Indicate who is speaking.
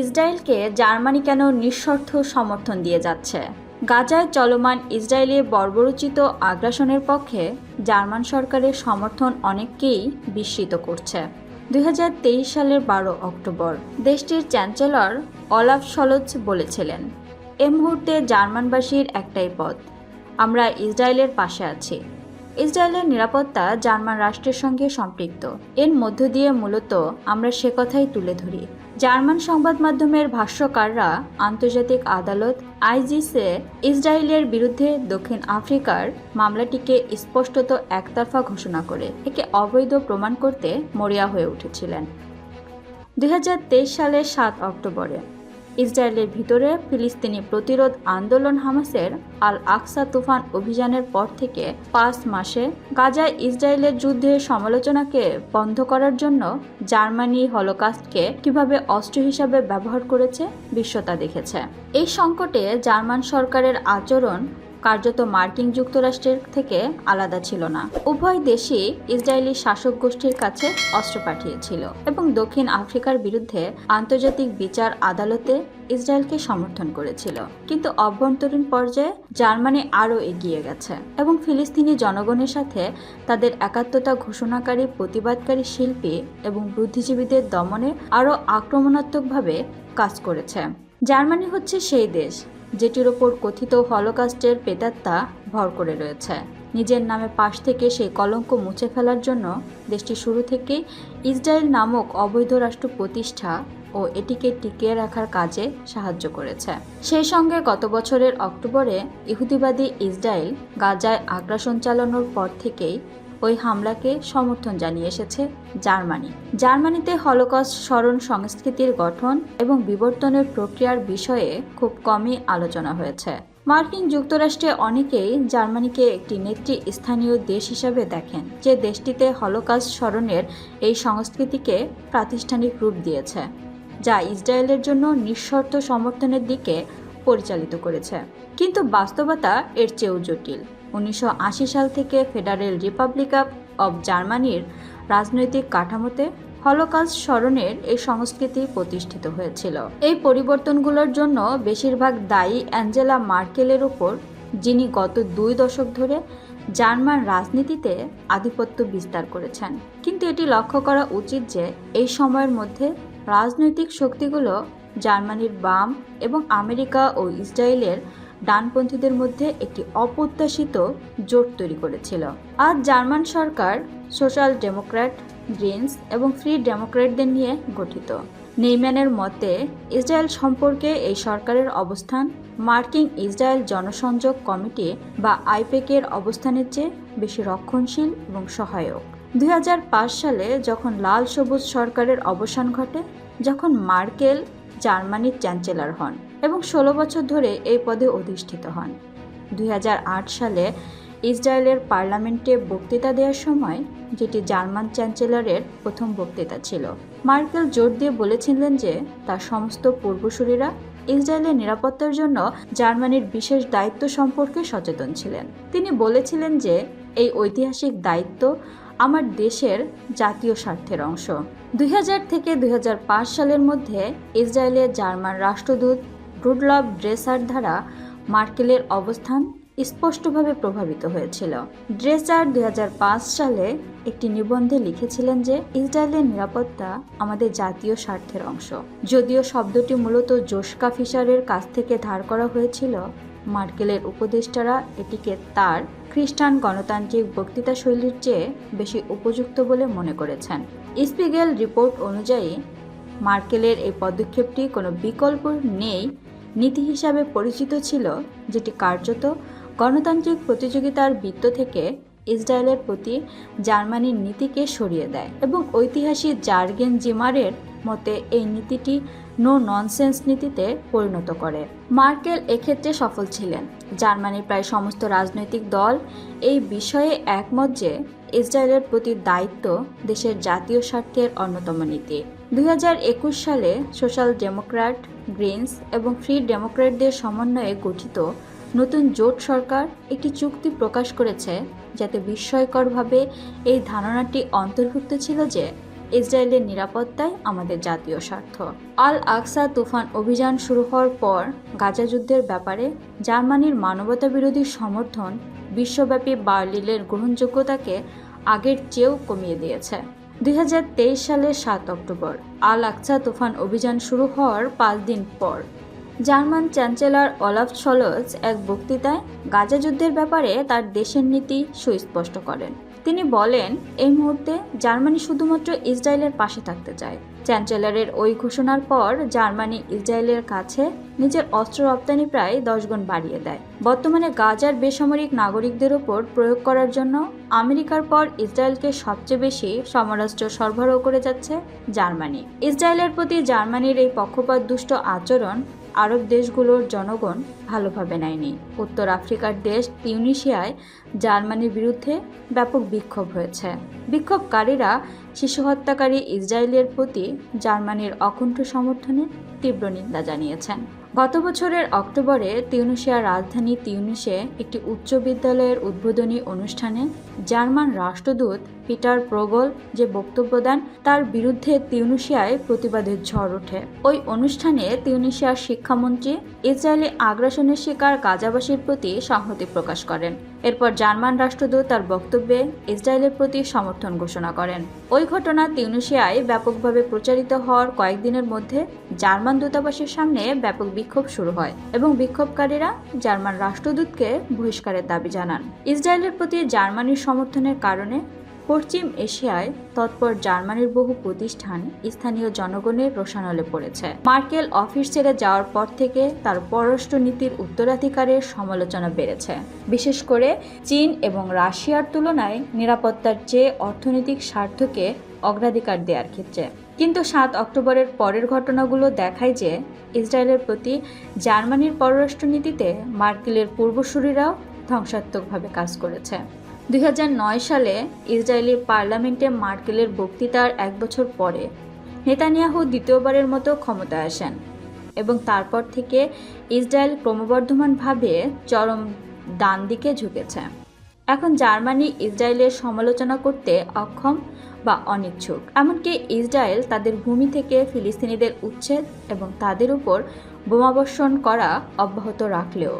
Speaker 1: ইসরায়েলকে জার্মানি কেন নিঃশর্ত সমর্থন দিয়ে যাচ্ছে? গাজায় চলমান ইসরায়েলের বর্বরোচিত আগ্রাসনের পক্ষে জার্মান সরকারের সমর্থন অনেককেই বিস্মিত করছে। দু হাজার তেইশ সালের বারো অক্টোবর, দেশটির চ্যান্সেলর অলাফ সলজ বলেছিলেন, এ মুহূর্তে জার্মানবাসীর একটাই পথ, আমরা ইসরায়েলের পাশে আছি। ইসরায়েলের নিরাপত্তা জার্মান রাষ্ট্রের সঙ্গে সম্পৃক্ত। এর মধ্য দিয়ে মূলত আমরা সে কথাই তুলে ধরি। জার্মান সংবাদ মাধ্যমের ভাষ্যকাররা আন্তর্জাতিক আদালত আইজিসে ইসরায়েলের বিরুদ্ধে দক্ষিণ আফ্রিকার মামলাটিকে স্পষ্টত একতরফা ঘোষণা করে, একে অবৈধ প্রমাণ করতে মরিয়া হয়ে উঠেছিলেন। দু হাজার তেইশ সালের সাত অক্টোবরে ইসরায়েলের ভিতরে ফিলিস্তিনি প্রতিরোধ আন্দোলন হামাসের আল আকসা তুফান অভিযানের পর থেকে পাঁচ মাসে গাজায় ইসরায়েলের যুদ্ধে সমালোচনাকে বন্ধ করার জন্য জার্মানি হলোকাস্টকে কীভাবে অস্ত্র হিসাবে ব্যবহার করেছে, বিশ্বতা দেখেছে। এই সংকটে জার্মান সরকারের আচরণ কার্যত মার্কিন যুক্তরাষ্ট্রের থেকে আলাদা ছিল না। উভয় দেশই ইসরায়েলি শাসক গোষ্ঠীর কাছে অস্ত্র পাঠিয়েছিল এবং দক্ষিণ আফ্রিকার বিরুদ্ধে আন্তর্জাতিক বিচার আদালতে ইসরায়েলকে সমর্থন করেছিল। কিন্তু অভ্যন্তরীণ পর্যায়ে জার্মানি আরও এগিয়ে গেছে এবং ফিলিস্তিনি জনগণের সাথে তাদের একাত্মতা ঘোষণাকারী প্রতিবাদকারী শিল্পী এবং বুদ্ধিজীবীদের দমনে আরও আক্রমণাত্মকভাবে কাজ করেছে। জার্মানি হচ্ছে সেই দেশ যেটির ওপর কথিত হলোকাস্টের পেতাত্তা ভর করে রয়েছে। নিজের নামে পাশ থেকে সেই কলঙ্ক মুছে ফেলার জন্য দেশটি শুরু থেকেই ইসরায়েল নামক অবৈধ রাষ্ট্র প্রতিষ্ঠা ও এটিকে টিকিয়ে রাখার কাজে সাহায্য করেছে। সেই সঙ্গে গত বছরের অক্টোবরে ইহুদিবাদী ইসরায়েল গাজায় আগ্রাসন চালানোর পর থেকেই ওই হামলাকে সমর্থন জানিয়ে এসেছে জার্মানি। জার্মানিতে হলোকস্ট স্মরণ সংস্কৃতির গঠন এবং বিবর্তনের প্রক্রিয়ার বিষয়ে খুব কমই আলোচনা হয়েছে। মার্কিন যুক্তরাষ্ট্রে অনেকেই জার্মানিকে একটি নেত্রী নেতৃস্থানীয় দেশ হিসাবে দেখেন, যে দেশটিতে হলোকাস্ট স্মরণের এই সংস্কৃতিকে প্রাতিষ্ঠানিক রূপ দিয়েছে, যা ইসরায়েলের জন্য নিঃশর্ত সমর্থনের দিকে পরিচালিত করেছে। কিন্তু বাস্তবতা এর চেয়েও জটিল। উনিশশো আশি সাল থেকে ফেডারেল রিপাবলিক অব জার্মানির রাজনৈতিক কাঠামোতে হলোকাস্ট স্মরণের এই সংস্কৃতি প্রতিষ্ঠিত হয়েছিল। এই পরিবর্তনগুলোর জন্য বেশিরভাগ দায়ী অ্যাঞ্জেলা মার্কেলের উপর, যিনি গত দুই দশক ধরে জার্মান রাজনীতিতে আধিপত্য বিস্তার করেছেন। কিন্তু এটি লক্ষ্য করা উচিত যে এই সময়ের মধ্যে রাজনৈতিক শক্তিগুলো জার্মানির বাম এবং আমেরিকা ও ইসরায়েলের ডানপন্থীদের মধ্যে একটি অপ্রত্যাশিত জোট তৈরি করেছিল। আজ জার্মান সরকার, সোশ্যাল ডেমোক্র্যাট, গ্রিনস এবং ফ্রি ডেমোক্র্যাটদের নিয়ে গঠিত। নেইম্যানের মতে, ইসরায়েল সম্পর্কে এই সরকারের অবস্থান মার্কিন ইসরায়েল জনসংযোগ কমিটি বা আইপেকের অবস্থানের চেয়ে বেশি রক্ষণশীল এবং সহায়ক। দুই হাজার পাঁচ সালে যখন লাল সবুজ সরকারের অবসান ঘটে, যখন মার্কেল জার্মানির চ্যান্সেলর হন এবং ষোলো বছর ধরে এই পদে অধিষ্ঠিত হন। দুই হাজার আট সালে ইসরায়েলের পার্লামেন্টে বক্তৃতা দেওয়ার সময়, যেটি জার্মান চ্যান্সেলরের প্রথম বক্তৃতা ছিল। মার্কেল জোর দিয়ে বলেছিলেন যে, তার সমস্ত পূর্বসূরীরা ইসরায়েলের নিরাপত্তার জন্য জার্মানির বিশেষ দায়িত্ব সম্পর্কে সচেতন ছিলেন। তিনি বলেছিলেন যে, এই ঐতিহাসিক দায়িত্ব আমার দেশের জাতীয় স্বার্থের অংশ। দুই হাজার থেকে দুই হাজার পাঁচ সালের মধ্যে ইসরায়েলের জার্মান রাষ্ট্রদূত রুডলভ ড্রেসার দ্বারা মার্কেলের অবস্থান স্পষ্টভাবে প্রভাবিত হয়েছিল। ড্রেসার দু হাজার পাঁচ সালে একটি নিবন্ধে লিখেছিলেন যে, ইসরায়েলের নিরাপত্তা আমাদের জাতীয় স্বার্থের অংশ। যদিও শব্দটি মূলত জোস্কা ফিশারের কাছ থেকে ধার করা হয়েছিল, মার্কেলের উপদেষ্টারা এটিকে তার খ্রিস্টান গণতান্ত্রিক বক্তৃতা শৈলীর চেয়ে বেশি উপযুক্ত বলে মনে করেছেন। স্পিগেল রিপোর্ট অনুযায়ী, মার্কেলের এই পদক্ষেপটি কোনো বিকল্প নেই নীতি হিসাবে পরিচিত ছিল, যেটি কার্যত গণতান্ত্রিক প্রতিযোগিতার বৃত্ত থেকে ইসরায়েলের প্রতি জার্মানির নীতিকে সরিয়ে দেয় এবং ঐতিহাসিক জার্গেন জিমারের মতে এই নীতিটি নো ননসেন্স নীতিতে পরিণত করে। মার্কেল এক্ষেত্রে সফল ছিলেন। জার্মানির প্রায় সমস্ত রাজনৈতিক দল এই বিষয়ে একমত যে ইসরায়েলের প্রতি দায়িত্ব দেশের জাতীয় স্বার্থের অন্যতম নীতি। দু হাজার একুশ সালে সোশ্যাল ডেমোক্র্যাট, গ্রিনস এবং ফ্রি ডেমোক্র্যাটদের সমন্বয়ে গঠিত নতুন জোট সরকার একটি চুক্তি প্রকাশ করেছে, যাতে বিস্ময়করভাবে এই ধারণাটি অন্তর্ভুক্ত ছিল যে ইসরায়েলের নিরাপত্তাই আমাদের জাতীয় স্বার্থ। আল আকসা তুফান অভিযান শুরু হওয়ার পর গাজা যুদ্ধের ব্যাপারে জার্মানির মানবতাবিরোধী সমর্থন বিশ্বব্যাপী বার্লিনের গ্রহণযোগ্যতাকে আগের চেয়েও কমিয়ে দিয়েছে। দুই হাজার তেইশ সালের সাত অক্টোবর আল আকসা তুফান অভিযান শুরু হওয়ার পাঁচ দিন পর জার্মান চ্যান্সেলর অলাফ ছলজ এক বক্তৃতায় গাজা যুদ্ধের ব্যাপারে তার দেশের নীতি সুস্পষ্ট করেন। তিনি বলেন, এই মুহূর্তে জার্মানি শুধুমাত্র ইসরায়েলের পাশে থাকতে চায়। চ্যান্সেলরের ওই ঘোষণার পর জার্মানি ইসরায়েলের কাছে নিজের অস্ত্র রপ্তানি প্রায় দশ গুণ বাড়িয়ে দেয়। বর্তমানে গাজার বেসামরিক নাগরিকদের ওপর প্রয়োগ করার জন্য আমেরিকার পর ইসরায়েলকে সবচেয়ে বেশি সমরাষ্ট্র সরবরাহ করে যাচ্ছে জার্মানি। ইসরায়েলের প্রতি জার্মানির এই পক্ষপাত দুষ্ট আচরণ আরব দেশগুলোর জনগণ ভালোভাবে নেয়নি। উত্তর আফ্রিকার দেশ তিউনিশিয়ায় জার্মানির বিরুদ্ধে ব্যাপক বিক্ষোভ হয়েছে। বিক্ষোভকারীরা শিশু হত্যাকারী ইসরায়েলের প্রতি জার্মানির অকুণ্ঠ সমর্থনের তীব্র নিন্দা জানিয়েছেন। গত বছরের অক্টোবরে তিউনিশিয়ার রাজধানী তিউনিসে একটি উচ্চ বিদ্যালয়ের উদ্বোধনী অনুষ্ঠানে জার্মান রাষ্ট্রদূত পিটার প্রগল যে বক্তব্য দেন, তার বিরুদ্ধে তিউনিশিয়ায় প্রতিবাদের ঝড় ওঠে। ওই অনুষ্ঠানে তিউনিশিয়ার শিক্ষামন্ত্রী ইসরায়েলি আগ্রাসনের শিকার গাজাবাসীর প্রতি সংহতি প্রকাশ করেন। এরপর জার্মান রাষ্ট্রদূত তার বক্তব্যে ইসরায়েলের প্রতি সমর্থন ঘোষণা করেন। ওই ঘটনা তিউনিশিয়ায় ব্যাপকভাবে প্রচারিত হওয়ার কয়েকদিনের মধ্যে জার্মান দূতাবাসের সামনে ব্যাপক বিক্ষোভ শুরু হয় এবং বিক্ষোভকারীরা জার্মান রাষ্ট্রদূতকে বহিষ্কারের দাবি জানান। ইসরায়েলের প্রতি জার্মানির সমর্থনের কারণে পশ্চিম এশিয়ায় তৎপর জার্মানির বহু প্রতিষ্ঠান স্থানীয় জনগণের রোশানলে পড়েছে। মার্কেল অফিস ছেড়ে যাওয়ার পর থেকে তার পররাষ্ট্রনীতির উত্তরাধিকারের সমালোচনা বেড়েছে। বিশেষ করে চীন এবং রাশিয়ার তুলনায় নিরাপত্তার চেয়ে অর্থনৈতিক স্বার্থকে অগ্রাধিকার দেওয়ার ক্ষেত্রে। কিন্তু সাত অক্টোবরের পরের ঘটনাগুলো দেখায় যে ইসরায়েলের প্রতি জার্মানির পররাষ্ট্রনীতিতে মার্কেলের পূর্বসূরিরাও ধ্বংসাত্মকভাবে কাজ করেছে। দুই হাজার নয় সালে ইসরায়েলি পার্লামেন্টে মার্কেলের বক্তৃতার এক বছর পরে নেতানিয়াহু দ্বিতীয়বারের মতো ক্ষমতায় আসেন এবং তারপর থেকে ইসরায়েল ক্রমবর্ধমানভাবে চরম ডান দিকে ঝুঁকেছে। এখন জার্মানি ইসরায়েলের সমালোচনা করতে অক্ষম বা অনিচ্ছুক। এমনকি ইসরায়েল তাদের ভূমি থেকে ফিলিস্তিনিদের উচ্ছেদ এবং তাদের উপর বোমাবর্ষণ করা অব্যাহত রাখলেও।